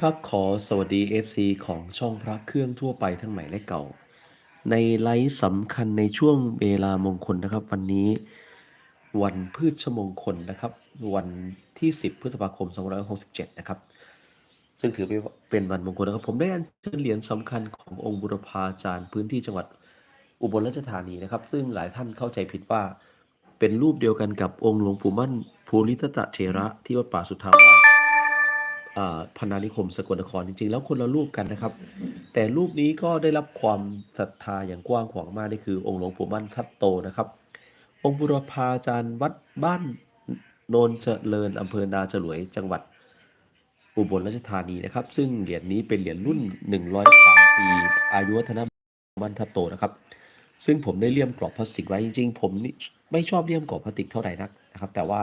ครับขอสวัสดี FC ของช่องพระเครื่องทั่วไปทั้งใหม่และเก่า ในไลฟ์สำคัญในช่วงเวลามงคลนะครับ วันนี้ วันพืชมงคลนะครับ วันที่ 10 พฤษภาคม 2567 นะครับ ซึ่งถือเป็นวันมงคลนะครับ ผมได้อัญเชิญเหรียญสำคัญขององค์บุรพาจารย์พื้นที่จังหวัดอุบลราชธานีนะครับ ซึ่งหลายท่านเข้าใจผิดว่าเป็นรูปเดียวกันกับองค์หลวงปู่มั่นภูริทัตเถระที่วัดป่าสุทธาวาสอ่า พนานิคมสกลนครจริง ๆ แล้วคนละรูปกันนะครับ แต่รูปนี้ก็ได้รับความศรัทธาอย่างกว้างขวางมากนี่คือองค์หลวงปู่มั่นทัตโตนะครับ องค์บุรพาจารย์วัดบ้านโนนเจริญอำเภอนาจรวยจังหวัดอุบลราชธานีนะครับ ซึ่งเหรียญนี้เป็นเหรียญรุ่น 103 ปี อายุวัฒนมั่นทัตโตนะครับ ซึ่งผมได้เลี่ยมกรอบพลาสติกไว้จริงๆผมนี่ไม่ชอบเลี่ยมกรอบพลาสติกเท่าไหร่นักนะครับ แต่ว่า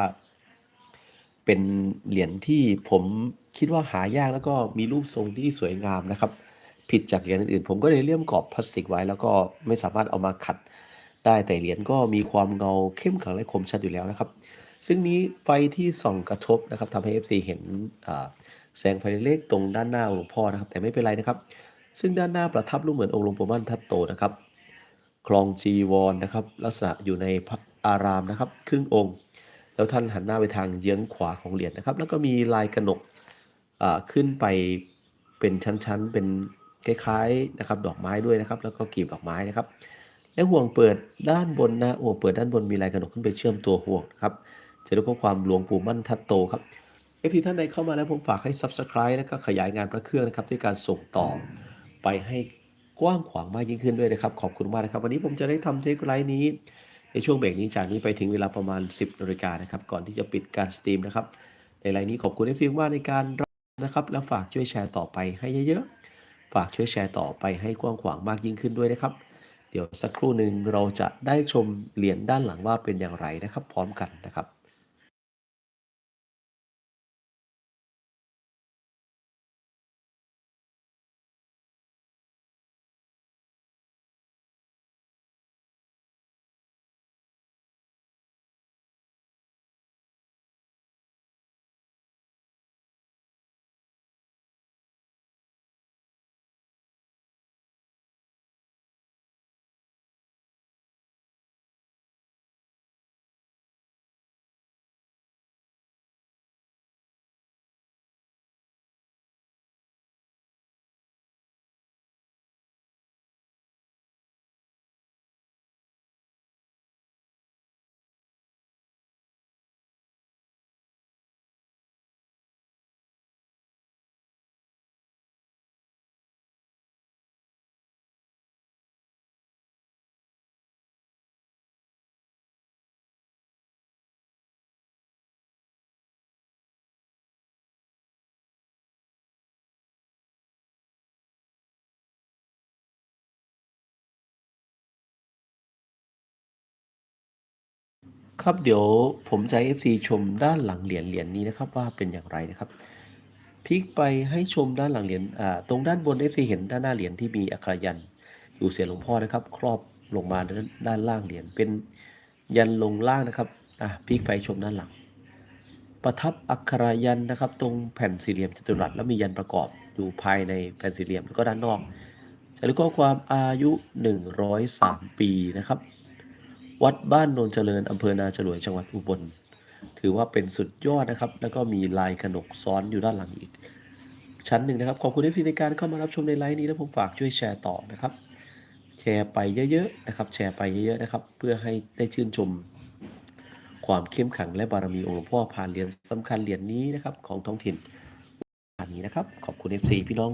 เป็นเหรียญที่ผม คิดว่าหายากแล้วก็มีรูปทรงที่สวยงามนะครับ ผิดจากเหรียญอื่นๆ ผมก็เลยเลี่ยมกรอบพลาสติกไว้ แล้วก็ไม่สามารถเอามาขัดได้แต่เหรียญก็มีความเงาเข้มขลังและคมชัดอยู่แล้วนะครับ ซึ่งนี้ไฟที่ส่องกระทบนะครับทำให้ FC เห็นแสงไฟเล็กตรงด้านหน้าหลวงพ่อนะครับ แต่ไม่เป็นไรนะครับ ซึ่งด้านหน้าประทับรูปเหมือนองค์หลวงปู่มั่นทัตโตนะครับคลองจีวรนนะครับ ลักษณะอยู่ในพระอารามนะครับ ครึ่งองค์ แล้วท่านหันหน้าไปทางเยื้องขวาของเหรียญนะครับ แล้วก็มีลายกระหนก ขึ้นไปเป็นชั้นๆ เป็นคล้ายๆนะครับดอกไม้ด้วยนะครับ แล้วก็กลีบดอกไม้นะครับ และห่วงเปิดด้านบนนะห่วงเปิดด้านบนมีลายกระหนกขึ้นไปเชื่อมตัวห่วงครับจะด้ข้อความหลวงปู่มั่นทัตโตครับเอฟทีท่านใดเข้ามาแล้วผมฝากให้ Subscribe แล้วก็ขยายงานพระเครื่องนะครับด้วยการส่งต่อไปให้กว้างขวางมากยิ่งขึ้นด้วยนะครับขอบคุณมากนะครับวันนี้ผมจะได้ทำเทคไลน์นี้ ในช่วงเบรกนี้จากนี้ไปถึงเวลาประมาณ 10นาฬิกานะครับก่อนที่จะปิดการสตรีมนะครับในไลน์นี้ขอบคุณ FC มากในการ นะครับ แล้วฝากช่วยแชร์ต่อไปให้เยอะๆ ฝากช่วยแชร์ต่อไปให้กว้างขวางมากยิ่งขึ้นด้วยนะครับ เดี๋ยวสักครู่หนึ่งเราจะได้ชมเหรียญด้านหลังว่าเป็นอย่างไรนะครับ พร้อมกันนะครับ ครับเดี๋ยวผมจะให้ FC ชมด้านหลังเหรียญเหรียญนี้นะครับว่าเป็นอย่างไรนะครับพลิกไปให้ชมด้านหลังเหรียญอ่าตรงด้านบน FC เห็นด้านหน้าเหรียญที่มีอักขระยันอยู่เสียหลวงพ่อนะครับ ครอบลงมาด้านานล่างเหรียญเป็นยันลงล่างนะครับอะพลิกไปชมด้านหลัง ประทับอักขระยันนะครับ ตรงแผ่นสี่เหลี่ยมจัตุรัสแล้วมียันประกอบอยู่ภายในแผ่นสี่เหลี่ยมแล้วก็ด้านนอกจะเรียกข้อความอายุ 103 ปีนะครับ วัดบ้านโนนเจริญอำเภอนาจรวยจังหวัดอุบล ถือว่าเป็นสุดยอดนะครับ แล้วก็มีลายขนกซ้อนอยู่ด้านหลังอีก ชั้นหนึ่งนะครับ ขอบคุณที่ในการเข้ามารับชมในไลฟ์นี้ แล้วผมฝากช่วยแชร์ต่อนะครับ แชร์ไปเยอะๆนะครับ แชร์ไปเยอะๆนะครับ เพื่อให้ได้ชื่นชม ความเข้มขังและบารมีองค์หลวงพ่อผ่านเหรียญสำคัญเหรียญนี้นะครับ ของท้องถิ่นอันนี้นะครับขอบคุณ FC พี่น้อง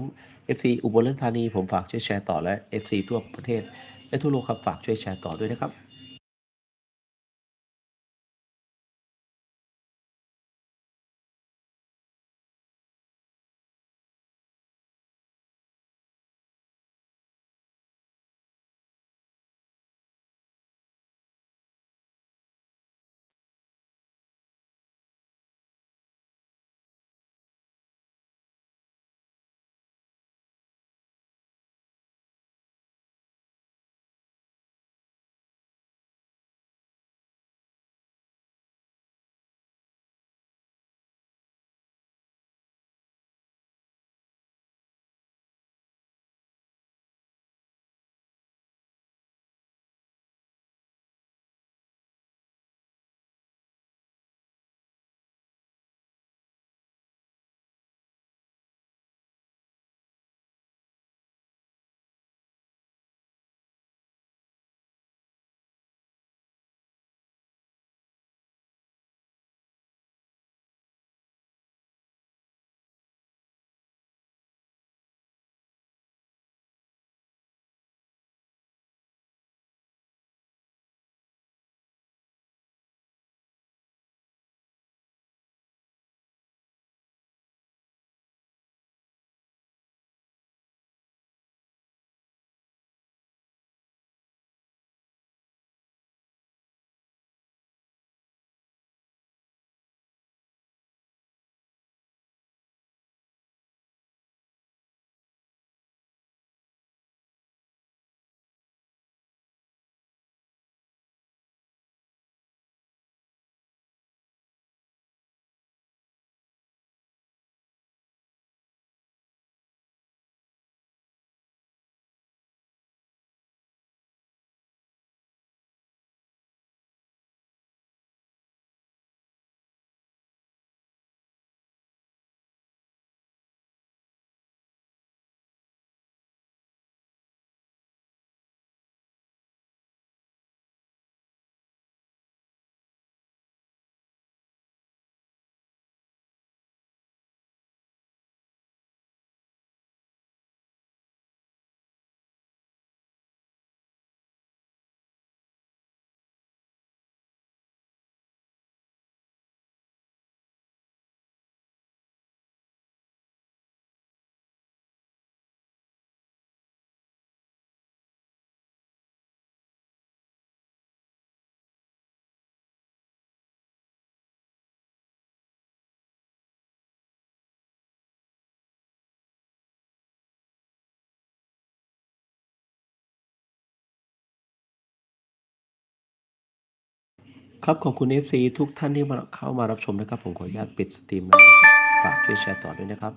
FC อุบลราชธานี ผมฝากช่วยแชร์ต่อและ FC ทั่วประเทศ และทั่วโลกครับฝากช่วยแชร์ต่อด้วยนะครับ ครับขอบคุณ FC ทุกท่านที่มาเข้ามารับชมนะครับ ผมขออนุญาตปิดสตรีมแล้วนะฝากช่วยแชร์ต่อด้วยนะครับ